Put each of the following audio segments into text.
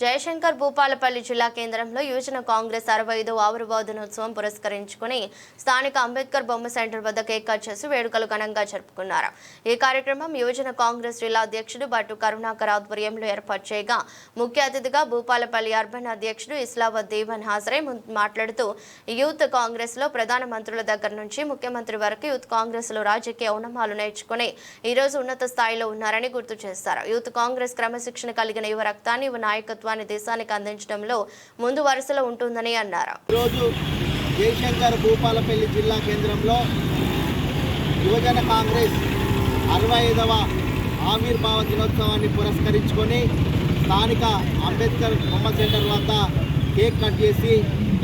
జయశంకర్ భూపాలపల్లి జిల్లా కేంద్రంలో యువజన కాంగ్రెస్ అరవై ఐదు ఆవిర్భావ దినోత్సవం పురస్కరించుకుని స్థానిక అంబేద్కర్ బొమ్మ సెంటర్ వద్ద కేక్ కట్ చేసి వేడుకలు ఘనంగా జరుపుకున్నారు. ఈ కార్యక్రమం యువజన కాంగ్రెస్ జిల్లా అధ్యక్షుడు బట్టు కరుణాకర్ ఆధ్వర్యంలో ఏర్పాటు చేయగా ముఖ్య అతిథిగా భూపాలపల్లి అర్బన్ అధ్యక్షుడు ఇస్లాబద్ దీవన్ హాజరై మాట్లాడుతూ యూత్ కాంగ్రెస్లో ప్రధాన మంత్రుల దగ్గర నుంచి ముఖ్యమంత్రి వరకు యూత్ కాంగ్రెస్లో రాజకీయ ఉనమాలు నేర్చుకుని ఈ రోజు ఉన్నత స్థాయిలో ఉన్నారని గుర్తు చేశారు. యూత్ కాంగ్రెస్ క్రమశిక్షణ కలిగిన యువ రక్తాన్ని యువ ప్రభుత్వాన్ని దేశానికి అందించడంలో ముందు వరుసలో ఉంటుందని అన్నారు. ఈరోజు జయశంకర్ భూపాలపల్లి జిల్లా కేంద్రంలో యువజన కాంగ్రెస్ అరవై ఐదవ ఆవిర్భావ దినోత్సవాన్ని పురస్కరించుకొని స్థానిక అంబేద్కర్ బొమ్మ సెంటర్ వద్ద కేక్ కట్ చేసి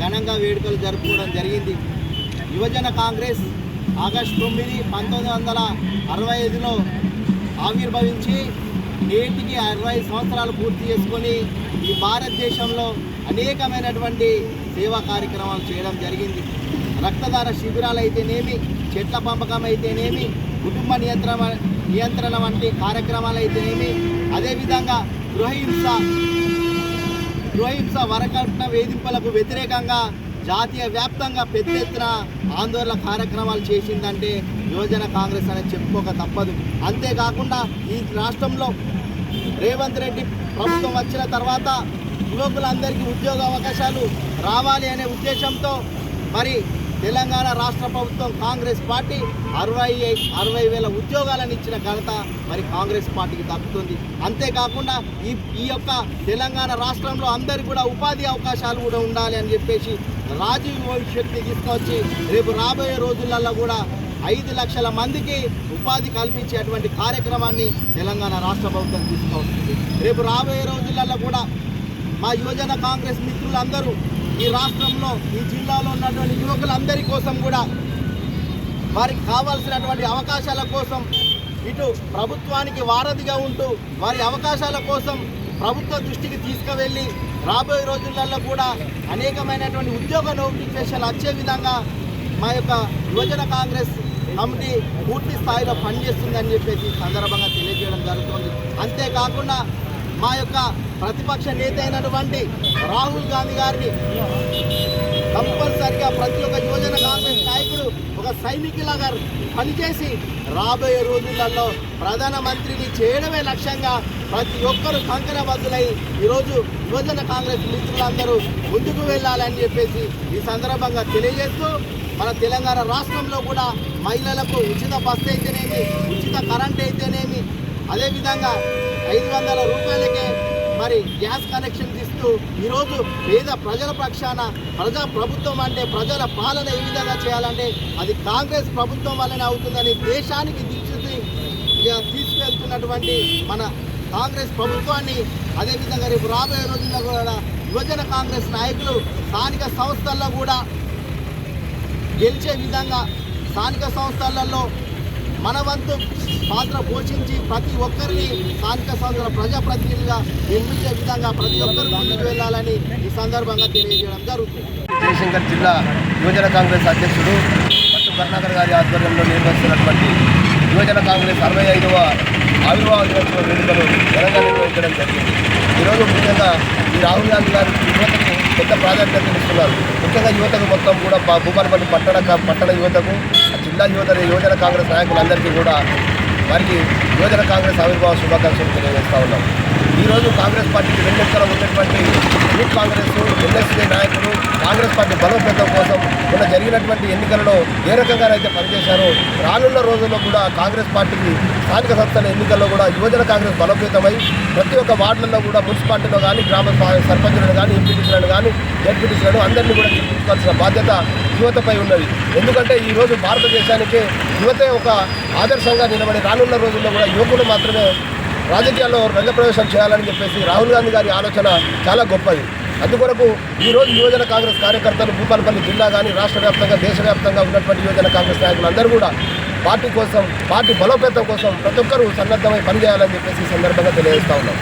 ఘనంగా వేడుకలు జరుపుకోవడం జరిగింది. యువజన కాంగ్రెస్ ఆగస్టు తొమ్మిది పంతొమ్మిది వందల అరవై ఐదులో ఆవిర్భవించి నేటికి అరవై సంవత్సరాలు పూర్తి చేసుకొని ఈ భారతదేశంలో అనేకమైనటువంటి సేవా కార్యక్రమాలు చేయడం జరిగింది. రక్తదాన శిబిరాలు అయితేనేమి చెట్ల పంపకం అయితేనేమి కుటుంబ నియంత్రణ నియంత్రణ వంటి కార్యక్రమాలు అయితేనేమి అదేవిధంగా గృహహింస గృహహింస వరకట్న వేధింపులకు వ్యతిరేకంగా జాతీయ వ్యాప్తంగా పెద్ద ఎత్తున ఆందోళన కార్యక్రమాలు చేసిందంటే యువజన కాంగ్రెస్ అనేది చెప్పుకోక తప్పదు. అంతేకాకుండా ఈ రాష్ట్రంలో రేవంత్ రెడ్డి ప్రభుత్వం వచ్చిన తర్వాత యువకులందరికీ ఉద్యోగ అవకాశాలు రావాలి అనే ఉద్దేశంతో మరి తెలంగాణ రాష్ట్ర ప్రభుత్వం కాంగ్రెస్ పార్టీ అరవై అరవై వేల ఉద్యోగాలను ఇచ్చిన ఘనత మరి కాంగ్రెస్ పార్టీకి దక్కుతుంది. అంతేకాకుండా ఈ ఈ యొక్క తెలంగాణ రాష్ట్రంలో అందరికీ కూడా ఉపాధి అవకాశాలు కూడా ఉండాలి అని చెప్పేసి రాజీవ్ భవిష్యత్తుని తీసుకొచ్చి రేపు రాబోయే రోజులలో కూడా ఐదు లక్షల మందికి ఉపాధి కల్పించేటువంటి కార్యక్రమాన్ని తెలంగాణ రాష్ట్ర ప్రభుత్వం తీసుకొస్తుంది రేపు రాబోయే రోజులలో కూడా మా యువజన కాంగ్రెస్ మిత్రులందరూ ఈ రాష్ట్రంలో ఈ జిల్లాలో ఉన్నటువంటి యువకులందరి కోసం కూడా వారికి కావాల్సినటువంటి అవకాశాల కోసం ఇటు ప్రభుత్వానికి వారధిగా ఉంటూ వారి అవకాశాల కోసం ప్రభుత్వ దృష్టికి తీసుకువెళ్ళి రాబోయే రోజులలో కూడా అనేకమైనటువంటి ఉద్యోగ నోటిఫికేషన్లు వచ్చే విధంగా మా యొక్క యువజన కాంగ్రెస్ కమిటీ పూర్తి స్థాయిలో పనిచేస్తుందని చెప్పేసి సందర్భంగా తెలియజేయడం జరుగుతుంది. అంతేకాకుండా మా యొక్క ప్రతిపక్ష నేత అయినటువంటి రాహుల్ గాంధీ గారిని కంపల్సరిగా ప్రతి ఒక్క యువజన కాంగ్రెస్ నాయకుడు ఒక సైనికులాగా పనిచేసి రాబోయే రోజులలో ప్రధానమంత్రిని చేయడమే లక్ష్యంగా ప్రతి ఒక్కరు కంకణబద్ధులై ఈరోజు యువజన కాంగ్రెస్ మిత్రులందరూ ముందుకు వెళ్ళాలని చెప్పేసి ఈ సందర్భంగా తెలియజేస్తూ మన తెలంగాణ రాష్ట్రంలో కూడా మహిళలకు ఉచిత బస్సు అయితేనేమి ఉచిత కరెంట్ అయితేనేమి అదేవిధంగా ఐదు వందల రూపాయలకే మరి గ్యాస్ కనెక్షన్ ఇస్తూ ఈరోజు పేద ప్రజల పక్షాన ప్రజా ప్రభుత్వం అంటే ప్రజల పాలన ఏ విధంగా చేయాలంటే అది కాంగ్రెస్ ప్రభుత్వం వల్లనే అవుతుందని దేశానికి దిక్సూచి తీసుకెళ్తున్నటువంటి మన కాంగ్రెస్ ప్రభుత్వాన్ని అదేవిధంగా రేపు రాబోయే రోజుల్లో కూడా యువజన కాంగ్రెస్ నాయకులు స్థానిక సంస్థల్లో కూడా గెలిచే విధంగా స్థానిక సంస్థలలో మన వంతు పాత్ర పోషించి ప్రతి ఒక్కరిని స్థానిక సంస్థల ప్రజాప్రతినిధులుగా నిర్మించే విధంగా ప్రతి ఒక్కరు ముందుకు వెళ్ళాలని ఈ సందర్భంగా తెలియజేయడం జరుగుతుంది. జయశంకర్ జిల్లా యువజన కాంగ్రెస్ అధ్యక్షుడు పట్టు కరుణాకర్ గారి ఆధ్వర్యంలో నిర్వహిస్తున్నటువంటి యువజన కాంగ్రెస్ అరవై ఐదవ ఆవిర్భావ దినోత్సవ వేడుకలు తెలంగాణ నిర్వహించడం జరిగింది. ఈరోజు ముఖ్యంగా ఈ రాహుల్ గాంధీ గారు యువతకు పెద్ద ప్రాధాన్యత ఇస్తున్నారు ముఖ్యంగా యువతకు మొత్తం కూడా భూపాలపల్లి పట్టణ పట్టణ యువతకు జిల్లా యువత యువజన కాంగ్రెస్ నాయకులందరికీ కూడా వారికి యువజన కాంగ్రెస్ ఆవిర్భావ శుభాకాంక్షలు తెలియజేస్తా ఉన్నాం. ఈరోజు కాంగ్రెస్ పార్టీకి వెన్నెక్కల ఉన్నటువంటి యూత్ కాంగ్రెస్ ఎన్ఎస్సీ నాయకులు కాంగ్రెస్ పార్టీ బలోపేతం కోసం మొన్న జరిగినటువంటి ఎన్నికలలో ఏ రకంగానైతే పనిచేశారో రానున్న రోజుల్లో కూడా కాంగ్రెస్ పార్టీకి స్థానిక సంస్థల ఎన్నికల్లో కూడా యువజన కాంగ్రెస్ బలోపేతమై ప్రతి ఒక్క వార్డులలో కూడా మున్సిపాలిటీలో కానీ గ్రామ సర్పంచులను కానీ ఎంపీటీసీలను కానీ జడ్పీటీసీలను అందరినీ కూడా గెలిపించుకోవాల్సిన బాధ్యత యువతపై ఉన్నది. ఎందుకంటే ఈరోజు భారతదేశానికి యువతే ఒక ఆదర్శంగా నిలబడి రానున్న రోజుల్లో కూడా యువకులు మాత్రమే రాజకీయాల్లో రంగప్రవేశం చేయాలని చెప్పేసి రాహుల్ గాంధీ గారి ఆలోచన చాలా గొప్పది. అందుకొరకు ఈరోజు యువజన కాంగ్రెస్ కార్యకర్తలు భూపాలపల్లి జిల్లా కానీ రాష్ట్ర వ్యాప్తంగా దేశవ్యాప్తంగా ఉన్నటువంటి యువజన కాంగ్రెస్ నాయకులు అందరూ కూడా పార్టీ కోసం పార్టీ బలోపేతం కోసం ప్రతి ఒక్కరూ సన్నద్ధమై పనిచేయాలని చెప్పేసి ఈ సందర్భంగా తెలియజేస్తా ఉన్నాం.